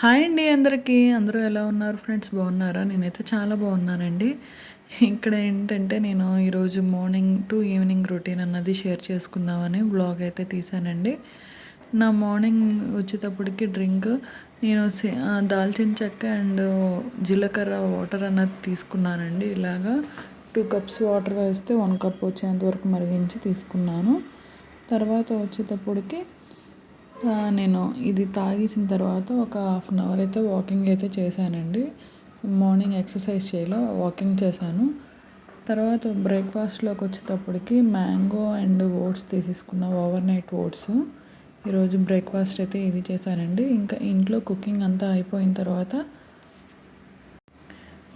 Hi అండి అందరికీ. అందరూ ఎలా ఉన్నారు ఫ్రెండ్స్? బాగున్నారా? నేనైతే చాలా బాగున్నానండి. ఇక్కడ ఏంటంటే నేను ఈరోజు మార్నింగ్ టు ఈవినింగ్ రొటీన్ అన్నది షేర్ చేసుకుందామని బ్లాగ్ అయితే తీసానండి. నా మార్నింగ్ వచ్చేటప్పటికి డ్రింక్ నేను దాల్చిన చెక్క అండ్ జీలకర్ర వాటర్ అన్నది తీసుకున్నానండి. ఇలాగా టూ కప్స్ వాటర్ వేస్తే వన్ కప్ వచ్చేంత వరకు మరిగించి తీసుకున్నాను. తర్వాత వచ్చేటప్పటికి నేను ఇది తాగేసిన తర్వాత ఒక హాఫ్ అన్ అవర్ అయితే వాకింగ్ అయితే చేశానండి. మార్నింగ్ ఎక్సర్సైజ్ చేయలో వాకింగ్ చేశాను. తర్వాత బ్రేక్ఫాస్ట్లోకి వచ్చేటప్పటికి మ్యాంగో అండ్ ఓట్స్ తీసేసుకున్న ఓవర్ నైట్ ఓట్స్. ఈరోజు బ్రేక్ఫాస్ట్ అయితే ఇది చేశానండి. ఇంకా ఇంట్లో కుకింగ్ అంతా అయిపోయిన తర్వాత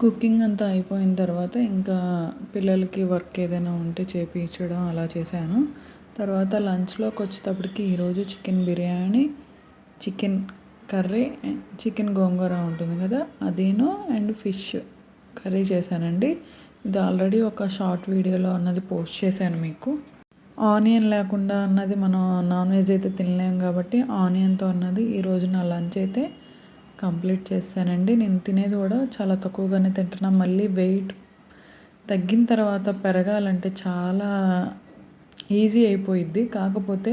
కుకింగ్ అంతా అయిపోయిన తర్వాత ఇంకా పిల్లలకి వర్క్ ఏదైనా ఉంటే చేపించడం అలా చేశాను. తర్వాత లంచ్లోకి వచ్చేటప్పటికి ఈరోజు chicken biryani chicken curry chicken gongura ఉంటుంది కదా అదేను అండ్ ఫిష్ కర్రీ చేశానండి. ఇది ఆల్రెడీ ఒక షార్ట్ వీడియోలో అన్నది పోస్ట్ చేశాను మీకు. ఆనియన్ లేకుండా అన్నది మనం నాన్ వెజ్ అయితే తినలేం కాబట్టి ఆనియన్తో అన్నది ఈరోజు నా లంచ్ అయితే కంప్లీట్ చేశానండి నేను తినేది కూడా చాలా తక్కువగానే తింటున్నాను మళ్ళీ వెయిట్ తగ్గిన తర్వాత పెరగాలంటే చాలా ఈజీ అయిపోయిద్ది. కాకపోతే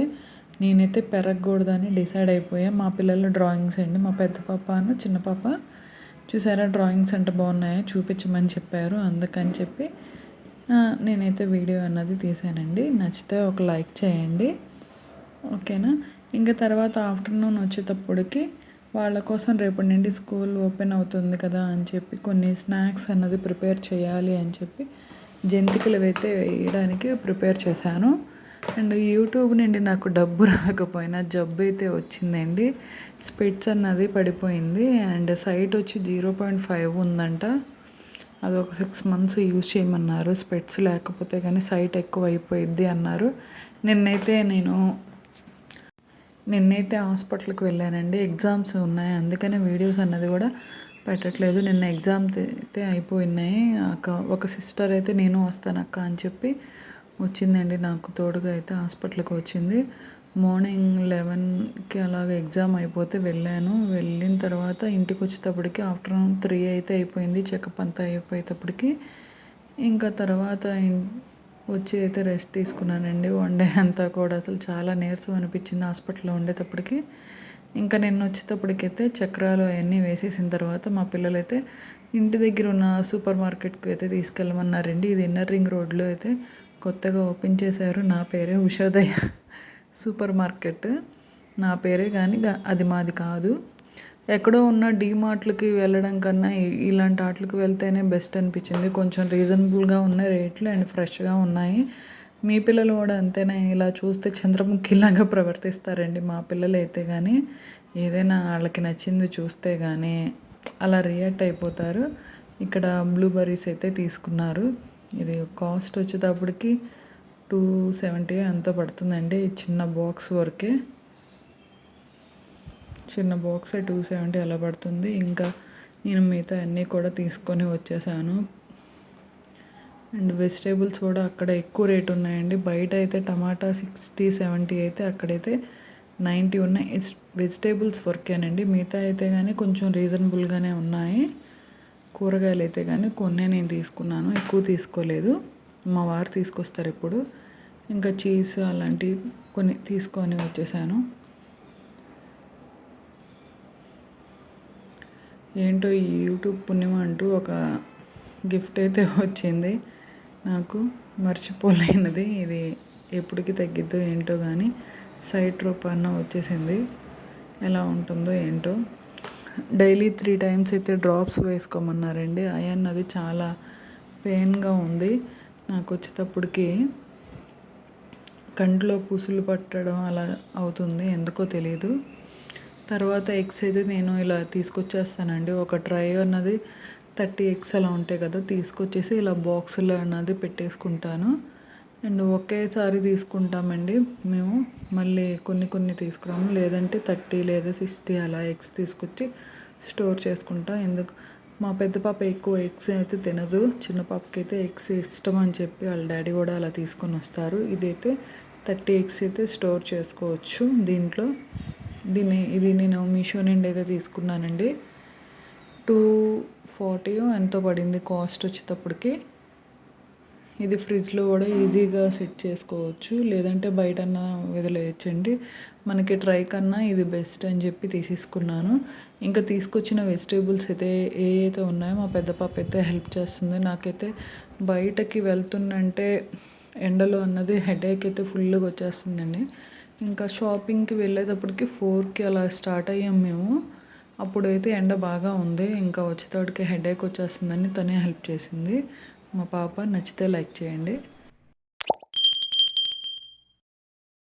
నేనైతే పెరగకూడదని డిసైడ్ అయిపోయా. మా పిల్లల డ్రాయింగ్స్ అండి. మా పెద్ద పాపను చిన్న పాప. చూసారా డ్రాయింగ్స్ అంటే బాగున్నాయా చూపించమని చెప్పారు. అందుకని చెప్పి నేనైతే వీడియో అన్నది తీసానండి. నచ్చితే ఒక లైక్ చేయండి. ఓకేనా? ఇంకా తర్వాత ఆఫ్టర్నూన్ వచ్చేటప్పటికి వాళ్ళ కోసం రేపటి నుండి స్కూల్ ఓపెన్ అవుతుంది కదా అని చెప్పి కొన్ని స్నాక్స్ అన్నది ప్రిపేర్ చేయాలి అని చెప్పి జంతికలు అయితే వేయడానికి ప్రిపేర్ చేశాను. అండ్ యూట్యూబ్ నుండి నాకు డబ్బు రాకపోయినా జబ్బు అయితే వచ్చిందండి. స్పెట్స్ అన్నది పడిపోయింది. అండ్ సైట్ వచ్చి జీరో పాయింట్ ఫైవ్ ఉందంట. అది ఒక సిక్స్ మంత్స్ యూజ్ చేయమన్నారు. స్పెట్స్ లేకపోతే కానీ సైట్ ఎక్కువ అయిపోయిద్ది అన్నారు. నిన్నైతే నేను నిన్నైతే హాస్పిటల్కి వెళ్ళానండి. ఎగ్జామ్స్ ఉన్నాయి. అందుకనే వీడియోస్ అన్నది కూడా పెట్టట్లేదు. నిన్న ఎగ్జామ్ అయితే అయిపోయినాయి. అక్క ఒక సిస్టర్ అయితే నేను వస్తాను అక్క అని చెప్పి వచ్చిందండి. నాకు తోడుగా అయితే హాస్పిటల్కి వచ్చింది. మార్నింగ్ లెవెన్కి అలాగ ఎగ్జామ్ అయిపోతే వెళ్ళాను. వెళ్ళిన తర్వాత ఇంటికి వచ్చేటప్పటికి ఆఫ్టర్నూన్ త్రీ అయితే అయిపోయింది. చెకప్ అంతా అయిపోయేటప్పటికి. ఇంకా తర్వాత వచ్చి అయితే రెస్ట్ తీసుకున్నానండి. వన్ డే అంతా కూడా అసలు చాలా నీరసం అనిపించింది హాస్పిటల్లో ఉండేటప్పటికి. ఇంకా నిన్న వచ్చేటప్పటికైతే చక్రాలు అవన్నీ వేసేసిన తర్వాత మా పిల్లలైతే ఇంటి దగ్గర ఉన్న సూపర్ మార్కెట్కి అయితే తీసుకెళ్ళమన్నారండి. ఇది ఇన్నర్ రింగ్ రోడ్లో అయితే కొత్తగా ఓపెన్ చేశారు. నా పేరే ఉషోదయ. Super market. నా పేరే కానీ అది మాది కాదు. ఎక్కడో ఉన్న డీమార్ట్లకి వెళ్ళడం కన్నా ఇలాంటి వాటికి వెళ్తేనే బెస్ట్ అనిపించింది. కొంచెం రీజనబుల్గా ఉన్న రేట్లు అండ్ ఫ్రెష్గా ఉన్నాయి. మీ పిల్లలు కూడా అంతేనా? ఇలా చూస్తే చంద్రముఖిలాగా ప్రవర్తిస్తారండి మా పిల్లలు అయితే కానీ ఏదైనా వాళ్ళకి నచ్చింది చూస్తే కానీ అలా రియాక్ట్ అయిపోతారు. ఇక్కడ బ్లూబెర్రీస్ అయితే తీసుకున్నారు. ఇది కాస్ట్ వచ్చేటప్పటికి టూ సెవెంటీ ఎంతో పడుతుందండి. చిన్న బాక్స్ వరకే. చిన్న బాక్స్ టూ సెవెంటీ అలా పడుతుంది. ఇంకా నేను మిగతా అన్నీ కూడా తీసుకొని వచ్చేసాను. అండ్ వెజిటేబుల్స్ కూడా అక్కడ ఎక్కువ రేట్ ఉన్నాయండి. బయట అయితే టమాటా సిక్స్టీ సెవెంటీ అయితే అక్కడైతే నైంటీ ఉన్నాయి. వెజిటేబుల్స్ వరకేనండి. మిగతా అయితే కానీ కొంచెం రీజనబుల్గానే ఉన్నాయి. కూరగాయలు అయితే కానీ కొన్నే నేను తీసుకున్నాను. ఎక్కువ తీసుకోలేదు. మా వారు తీసుకొస్తారు ఇప్పుడు. ఇంకా చీజ్ అలాంటివి కొన్ని తీసుకొని వచ్చేసాను. ఏంటో ఈ యూట్యూబ్ పుణ్యం అంటూ ఒక గిఫ్ట్ అయితే వచ్చింది. నాకు మర్చిపోలేనిది. ఇది ఎప్పటికి తగ్గిద్దో ఏంటో కానీ సైట్ రూపాన వచ్చేసింది. ఎలా ఉంటుందో ఏంటో. డైలీ త్రీ టైమ్స్ అయితే డ్రాప్స్ వేసుకోమన్నారండి. అయన్ అది చాలా పెయిన్గా ఉంది. నాకు వచ్చేటప్పటికి కంట్లో పుసులు పట్టడం అలా అవుతుంది. ఎందుకో తెలియదు తర్వాత ఎగ్స్ అయితే నేను ఇలా తీసుకొచ్చేస్తానండి. ఒక ట్రై అన్నది థర్టీ ఎగ్స్ అలా ఉంటాయి కదా తీసుకొచ్చేసి ఇలా బాక్సులో అన్నది పెట్టేసుకుంటాను. అండ్ ఒకేసారి తీసుకుంటామండి మేము. మళ్ళీ కొన్ని కొన్ని తీసుకురాము. లేదంటే థర్టీ లేదా సిక్స్టీ అలా ఎగ్స్ తీసుకొచ్చి స్టోర్ చేసుకుంటాం. ఎందుకు? మా పెద్ద పాప ఎక్కువ ఎగ్స్ అయితే తినదు. చిన్న పాపకి అయితే ఎగ్స్ ఇష్టం అని చెప్పి వాళ్ళ డాడీ కూడా అలా తీసుకొని వస్తారు. ఇదైతే థర్టీ ఎగ్స్ అయితే స్టోర్ చేసుకోవచ్చు దీంట్లో. దీన్ని ఇది నేను మీషో నుండి అయితే తీసుకున్నానండి. టూ ఫార్టీ ఎంతో పడింది కాస్ట్ వచ్చేటప్పటికి. ఇది ఫ్రిడ్జ్లో కూడా ఈజీగా సెట్ చేసుకోవచ్చు. లేదంటే బయటన్నా వదిలేయచ్చండి. మనకి ట్రై కన్నా ఇది బెస్ట్ అని చెప్పి తీసేసుకున్నాను. ఇంకా తీసుకొచ్చిన వెజిటేబుల్స్ అయితే ఏ అయితే ఉన్నాయో మా పెద్ద పాప అయితే హెల్ప్ చేస్తుంది. నాకైతే బయటకి వెళ్తున్నంటే ఎండలో అన్నది హెడేక్ అయితే ఫుల్గా వచ్చేస్తుందండి. ఇంకా షాపింగ్కి వెళ్ళేటప్పటికి ఫోర్కి అలా స్టార్ట్ అయ్యాం మేము. అప్పుడైతే ఎండ బాగా ఉంది. ఇంకా వచ్చేటప్పటికి హెడేక్ వచ్చేస్తుందని తనే హెల్ప్ చేసింది. మా పాప నచ్చితే లైక్ చేయండి.